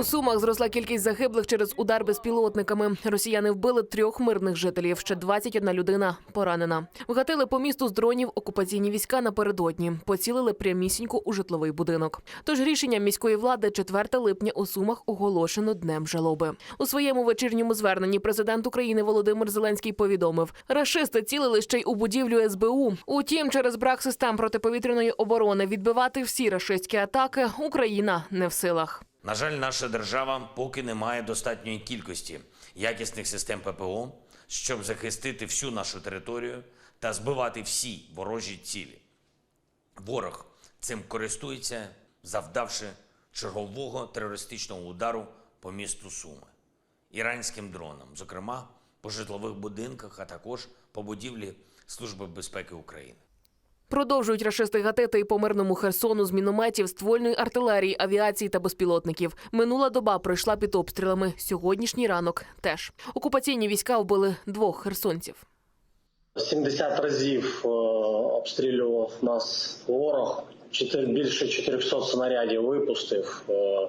У Сумах зросла кількість загиблих через удар безпілотниками. Росіяни вбили трьох мирних жителів. Ще 21 людина поранена. Вгатили по місту з дронів окупаційні війська напередодні. Поцілили прямісінько у житловий будинок. Тож рішенням міської влади 4 липня у Сумах оголошено днем жалоби. У своєму вечірньому зверненні президент України Володимир Зеленський повідомив: рашисти цілили ще й у будівлю СБУ. Утім, через брак систем протиповітряної оборони відбивати всі рашистські атаки Україна не в силах. На жаль, наша держава поки не має достатньої кількості якісних систем ППО, щоб захистити всю нашу територію та збивати всі ворожі цілі. Ворог цим користується, завдавши чергового терористичного удару по місту Суми іранським дроном, зокрема по житлових будинках, а також по будівлі Служби безпеки України. Продовжують рашисти гатити і по мирному Херсону з мінометів, ствольної артилерії, авіації та безпілотників. Минула доба пройшла під обстрілами. Сьогоднішній ранок теж окупаційні війська вбили двох херсонців. 70 разів е, обстрілював нас ворог. Більше 400 снарядів випустив. Е,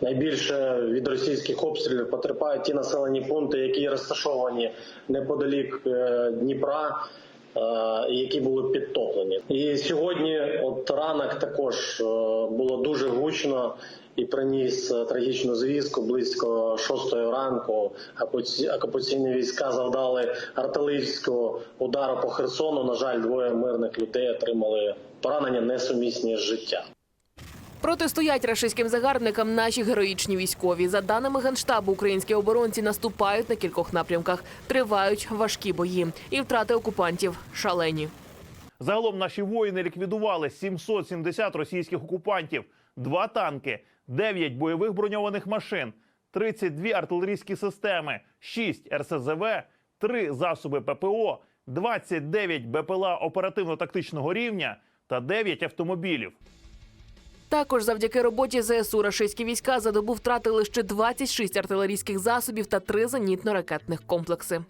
Найбільше від російських обстрілів потерпають ті населені пункти, які розташовані неподалік е, Дніпра, які були підтоплені. І сьогодні, от ранок, також е, було дуже гучно і приніс е, трагічну звістку близько шостої ранку. Окупаці- Окупаційні війська завдали артилерійського удару по Херсону. На жаль, двоє мирних людей отримали поранення несумісні з життя. Протистоять рашистським загарбникам наші героїчні військові. За даними генштабу, українські оборонці наступають на кількох напрямках. Тривають важкі бої, і втрати окупантів шалені. Загалом наші воїни ліквідували 770 російських окупантів, два танки, 9 бойових броньованих машин, 32 артилерійські системи, 6 РСЗВ, 3 засоби ППО, 29 БПЛА оперативно-тактичного рівня та 9 автомобілів. Також завдяки роботі ЗСУ рашистські війська за добу втратили ще 26 артилерійських засобів та 3 зенітно-ракетних комплекси.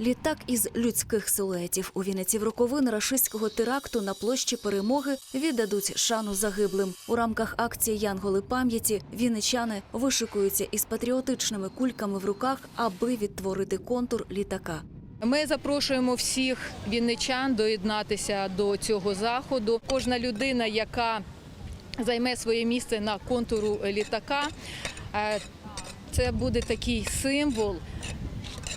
Літак із людських силуетів у Вінниці в роковин рашистського теракту на площі перемоги віддадуть шану загиблим. У рамках акції Янголи пам'яті вінничани вишикуються із патріотичними кульками в руках, аби відтворити контур літака. Ми запрошуємо всіх вінничан доєднатися до цього заходу. Кожна людина, яка займе своє місце на контуру літака, е, це буде такий символ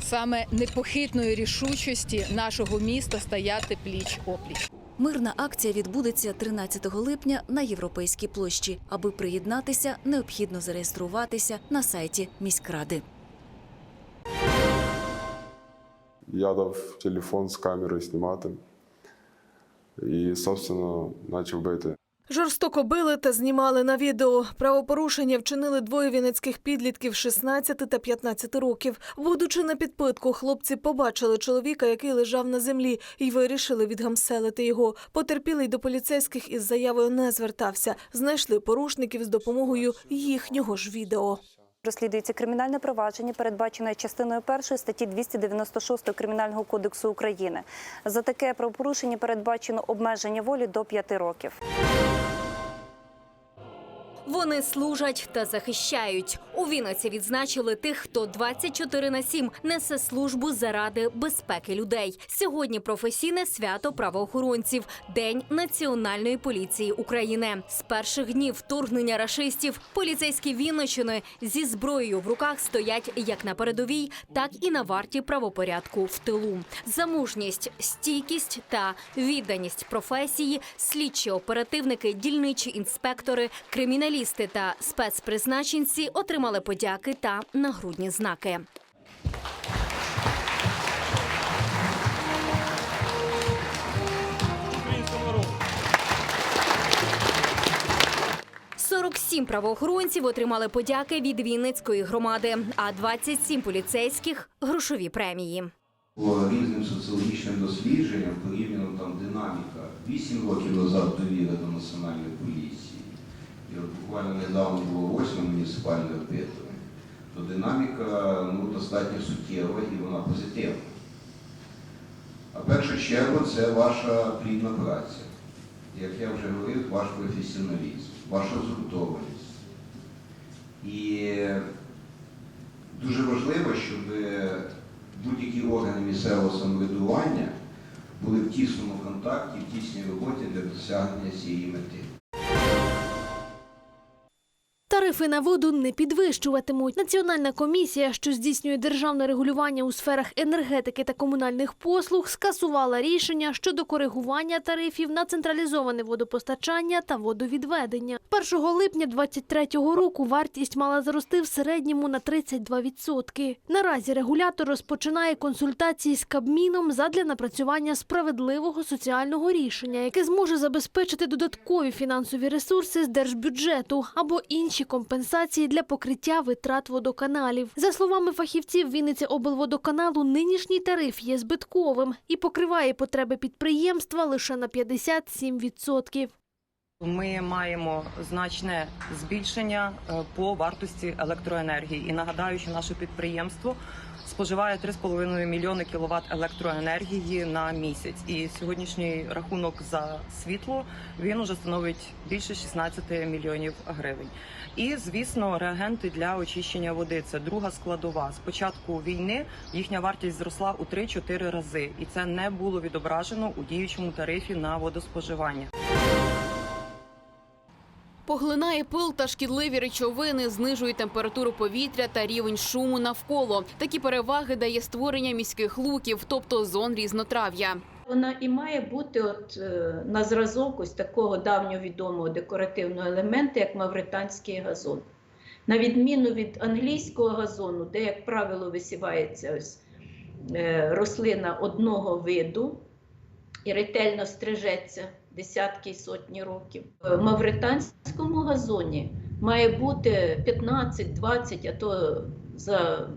саме непохитної рішучості нашого міста стояти пліч опліч. Мирна акція відбудеться 13 липня на європейській площі. Аби приєднатися, необхідно зареєструватися на сайті міськради. Я дав телефон з камерою знімати і, собственно, почав бити. Жорстоко били та знімали на відео. Правопорушення вчинили двоє вінницьких підлітків 16 та 15 років. Будучи на підпитку, хлопці побачили чоловіка, який лежав на землі, і вирішили відгамселити його. Потерпілий до поліцейських із заявою не звертався. Знайшли порушників з допомогою їхнього ж відео. Розслідується кримінальне провадження, передбачене частиною першої статті 296 Кримінального кодексу України. За таке правопорушення передбачено обмеження волі до 5 років. Вони служать та захищають. У Вінниці відзначили тих, хто 24 на 7 несе службу заради безпеки людей. Сьогодні професійне свято правоохоронців, День Національної поліції України. З перших днів вторгнення рашистів поліцейські Вінничини зі зброєю в руках стоять як на передовій, так і на варті правопорядку в тилу. За мужність, стійкість та відданість професії, слідчі оперативники, дільничі інспектори, криміналісти та спецпризначенці отримали подяки та нагрудні знаки. – 47 правоохоронців отримали подяки від Вінницької громади, а 27 поліцейських грошові премії. По різним соціологічним дослідженням порівняно там динаміка 8 років назад довіра до національної поліції, буквально недавно було восьме муніципальне опитування, то динаміка ну, достатньо суттєва і вона позитивна. А першу чергу це ваша плідна праця. як я вже говорив, ваш професіоналізм, ваша згуртованість. І дуже важливо, щоб будь-які органи місцевого самоврядування були в тісному контакті, в тісній роботі для досягнення цієї мети. Тарифи на воду не підвищуватимуть. Національна комісія, що здійснює державне регулювання у сферах енергетики та комунальних послуг, скасувала рішення щодо коригування тарифів на централізоване водопостачання та водовідведення. 1 липня 2023 року вартість мала зрости в середньому на 32%. Наразі регулятор розпочинає консультації з Кабміном задля напрацювання справедливого соціального рішення, яке зможе забезпечити додаткові фінансові ресурси з держбюджету або інші компенсації для покриття витрат водоканалів. За словами фахівців Вінниця облводоканалу, нинішній тариф є збитковим і покриває потреби підприємства лише на 57%. Ми маємо значне збільшення е, по вартості електроенергії. І нагадаю, що наше підприємство споживає 3,5 мільйони кіловат електроенергії на місяць. І сьогоднішній рахунок за світло він уже становить більше 16 мільйонів гривень. І звісно, реагенти для очищення води це друга складова. З початку війни їхня вартість зросла у 3-4 рази, і це не було відображено у діючому тарифі на водоспоживання. Поглинає пил та шкідливі речовини, знижує температуру повітря та рівень шуму навколо. Такі переваги дає створення міських луків, тобто зон різнотрав'я. Вона і має бути от, е, на зразок ось такого давньовідомого декоративного елементу, як мавританський газон. На відміну від англійського газону, де, як правило, висівається ось, е, рослина одного виду і ретельно стрижеться десятки і сотні років. В мавританському газоні має бути 15-20, а то за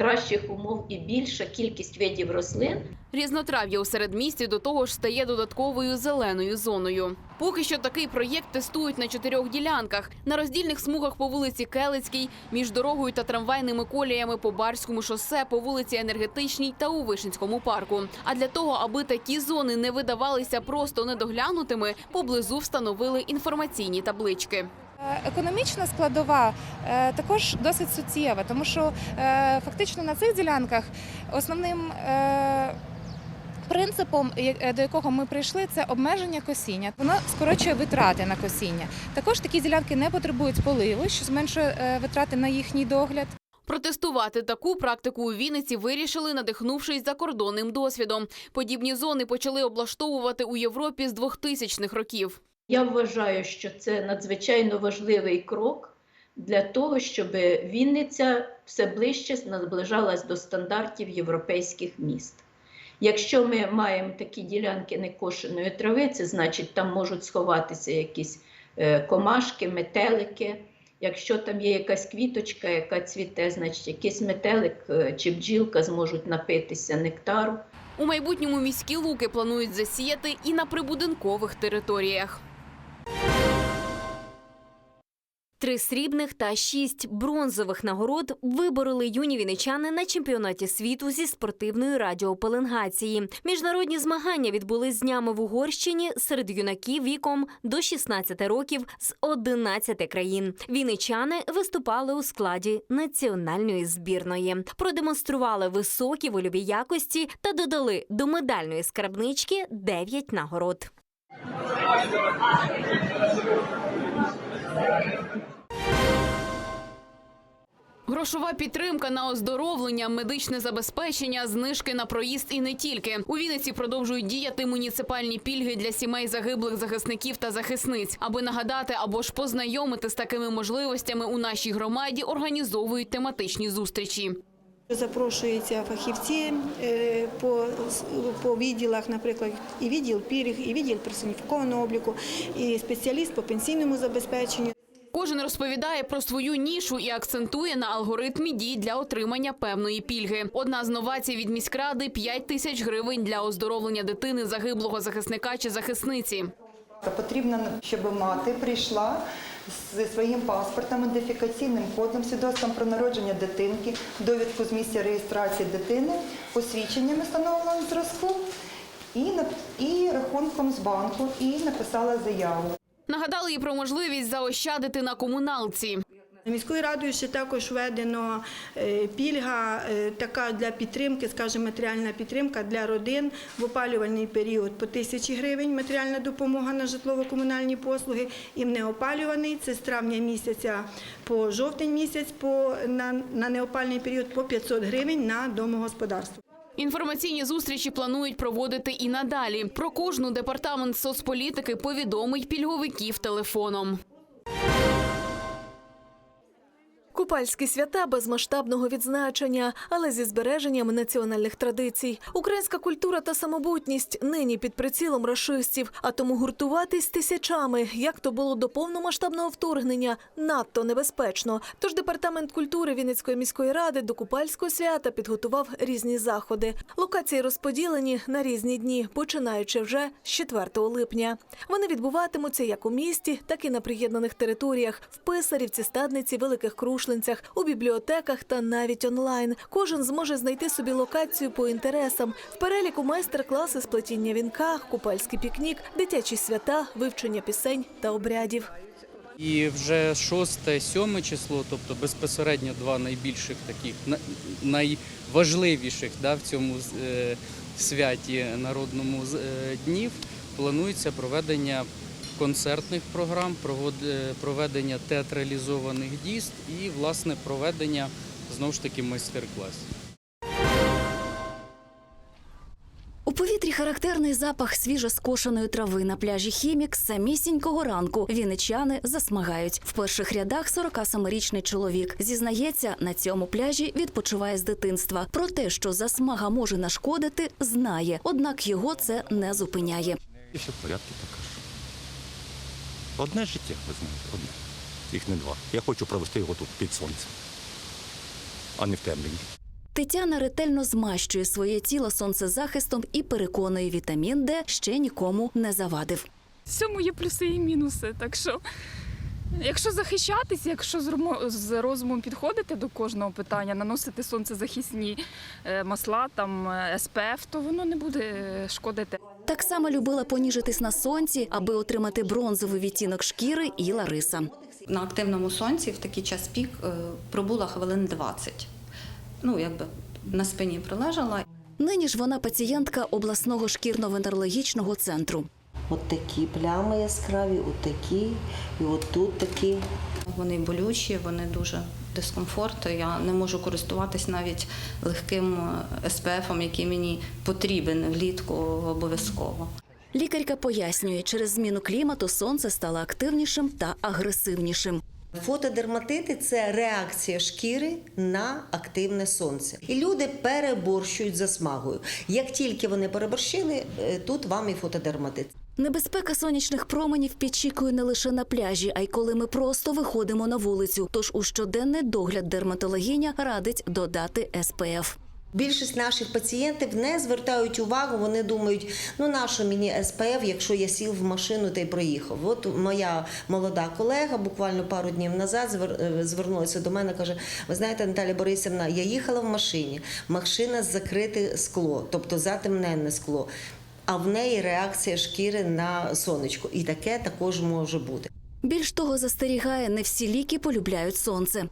кращих умов і більша кількість видів рослин, Різнотрав'я у середмісті до того ж стає додатковою зеленою зоною. Поки що такий проєкт тестують на чотирьох ділянках: на роздільних смугах по вулиці Келицькій, між дорогою та трамвайними коліями по Барському шосе, по вулиці Енергетичній та у Вишинському парку. А для того, аби такі зони не видавалися просто недоглянутими, поблизу встановили інформаційні таблички. Економічна складова е, також досить суттєва, тому що е, фактично на цих ділянках основним е, принципом, до якого ми прийшли, це обмеження косіння. Воно скорочує витрати на косіння. Також такі ділянки не потребують поливу, що зменшує е, витрати на їхній догляд. Протестувати таку практику у Вінниці вирішили, надихнувшись закордонним досвідом. Подібні зони почали облаштовувати у Європі з 2000-х років. Я вважаю, що це надзвичайно важливий крок для того, щоб Вінниця все ближче наближалась до стандартів європейських міст. Якщо ми маємо такі ділянки некошеної трави, це значить, там можуть сховатися якісь е, комашки, метелики. Якщо там є якась квіточка, яка цвіте, значить якийсь метелик е, чи бджілка зможуть напитися нектару. У майбутньому міські луки планують засіяти і на прибудинкових територіях. Три срібних та шість бронзових нагород вибороли юні вінничани на чемпіонаті світу зі спортивної радіопеленгації. Міжнародні змагання відбулись з днями в Угорщині серед юнаків віком до 16 років з 11 країн. Вінничани виступали у складі національної збірної, продемонстрували високі вольові якості та додали до медальної скарбнички 9 нагород. Грошова підтримка на оздоровлення, медичне забезпечення, знижки на проїзд і не тільки. У Вінниці продовжують діяти муніципальні пільги для сімей загиблих захисників та захисниць. Аби нагадати або ж познайомити з такими можливостями у нашій громаді, організовують тематичні зустрічі. Запрошуються фахівці е, по, по відділах, наприклад, і відділ пільг, і відділ персоніфікованого обліку, і спеціаліст по пенсійному забезпеченню. Кожен розповідає про свою нішу і акцентує на алгоритмі дій для отримання певної пільги. Одна з новацій від міськради 5 тисяч гривень для оздоровлення дитини загиблого захисника чи захисниці. Потрібно, щоб мати прийшла зі своїм паспортом, ідентифікаційним кодом, свідоцтвом про народження дитинки, довідку з місця реєстрації дитини, посвідченнями встановленого зразку і, і рахунком з банку, і написала заяву. Нагадали і про можливість заощадити на комуналці. Міською радою ще також введено е, пільга е, така для підтримки, скажімо, матеріальна підтримка для родин в опалювальний період по тисячі гривень матеріальна допомога на житлово-комунальні послуги. І в неопалюваний це з травня місяця по жовтень місяць по, на, на неопальний період по 500 гривень на домогосподарство. Інформаційні зустрічі планують проводити і надалі. Про кожну департамент соцполітики повідомить пільговиків телефоном. Купальські свята без масштабного відзначення, але зі збереженням національних традицій. Українська культура та самобутність нині під прицілом рашистів, а тому гуртуватись тисячами, як то було до повномасштабного вторгнення, надто небезпечно. Тож департамент культури Вінницької міської ради до купальського свята підготував різні заходи. Локації розподілені на різні дні, починаючи вже з 4 липня. Вони відбуватимуться як у місті, так і на приєднаних територіях в Писарівці, Стадниці, Великих Крушлинцях, у бібліотеках та навіть онлайн. Кожен зможе знайти собі локацію по інтересам. В переліку майстер-класи з плетіння вінка, купальський пікнік, дитячі свята, вивчення пісень та обрядів. І вже 6-7 число, тобто безпосередньо два найбільших таких на- найважливіших да, в цьому е, святі народному е, днів, планується проведення концертних програм, провод- е, проведення театралізованих дійств і власне проведення знову ж таки майстер-класів. У повітрі характерний запах свіжоскошеної трави на пляжі Хімік з самісінького ранку. Вінничани засмагають. В перших рядах 47-річний чоловік зізнається, на цьому пляжі відпочиває з дитинства. Про те, що засмага може нашкодити, знає. Однак його це не зупиняє. І все в порядку що. Одне життя, ви знаєте, одне. Їх не два. Я хочу провести його тут під сонцем, а не в темряві. Тетяна ретельно змащує своє тіло сонцезахистом і переконує, вітамін Д ще нікому не завадив. всьому є плюси і мінуси. Так що, якщо захищатися, якщо з розумом підходити до кожного питання, наносити сонцезахисні е, масла, там е, СПФ, то воно не буде е, шкодити. Так само любила поніжитись на сонці, аби отримати бронзовий відтінок шкіри і Лариса. На активному сонці в такий час пік е, пробула хвилин 20. Ну, якби на спині прилежала. Нині ж вона пацієнтка обласного шкірно-венерологічного центру. От такі плями яскраві, от такі, і от тут такі. Вони болючі, вони дуже дискомфорт. Я не можу користуватись навіть легким е, СПФом, який мені потрібен влітку обов'язково. Лікарка пояснює, через зміну клімату сонце стало активнішим та агресивнішим. Фотодерматити це реакція шкіри на активне сонце. І люди переборщують за смагою. Як тільки вони переборщили, е, тут вам і фотодерматит. Небезпека сонячних променів підчікує не лише на пляжі, а й коли ми просто виходимо на вулицю. Тож у щоденний догляд дерматологиня радить додати СПФ. Більшість наших пацієнтів не звертають увагу. Вони думають, ну нащо мені СПФ, якщо я сів в машину та й проїхав. От моя молода колега буквально пару днів назад е, звернулася до мене. каже: Ви знаєте, Наталя Борисівна, я їхала в машині, машина закрите скло, тобто затемненне скло. А в неї реакція шкіри на сонечко, і таке також може бути. Більш того, застерігає, не всі ліки полюбляють сонце.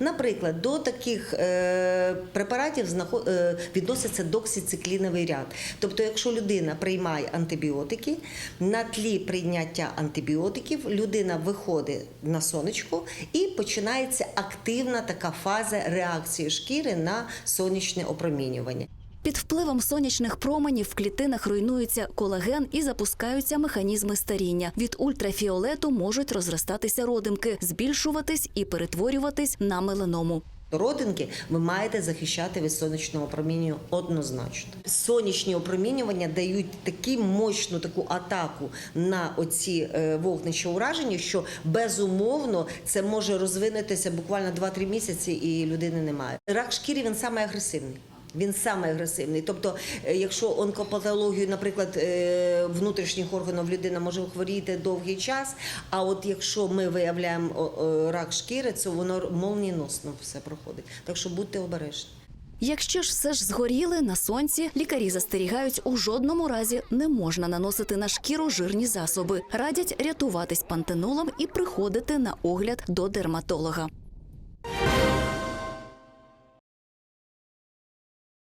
Наприклад, до таких е, препаратів е, відноситься доксицикліновий ряд. Тобто, якщо людина приймає антибіотики, на тлі прийняття антибіотиків людина виходить на сонечко і починається активна така фаза реакції шкіри на сонячне опромінювання. Під впливом сонячних променів в клітинах руйнується колаген і запускаються механізми старіння. Від ультрафіолету можуть розростатися родимки, збільшуватись і перетворюватись на меленому. Родинки ви маєте захищати від сонячного опромінювання однозначно. Сонячні опромінювання дають таку мощну таку атаку на оці е, вогнища ураження, що безумовно це може розвинутися буквально 2-3 місяці, і людини немає. Рак шкіри він саме агресивний. Він саме агресивний. Тобто, е, якщо онкопатологію, наприклад, е, внутрішніх органів людина може хворіти довгий час. А от якщо ми виявляємо рак шкіри, то воно молнієносно все проходить. Так що будьте обережні. Якщо ж все ж згоріли на сонці, лікарі застерігають, у жодному разі не можна наносити на шкіру жирні засоби. Радять рятуватись пантенолом і приходити на огляд до дерматолога.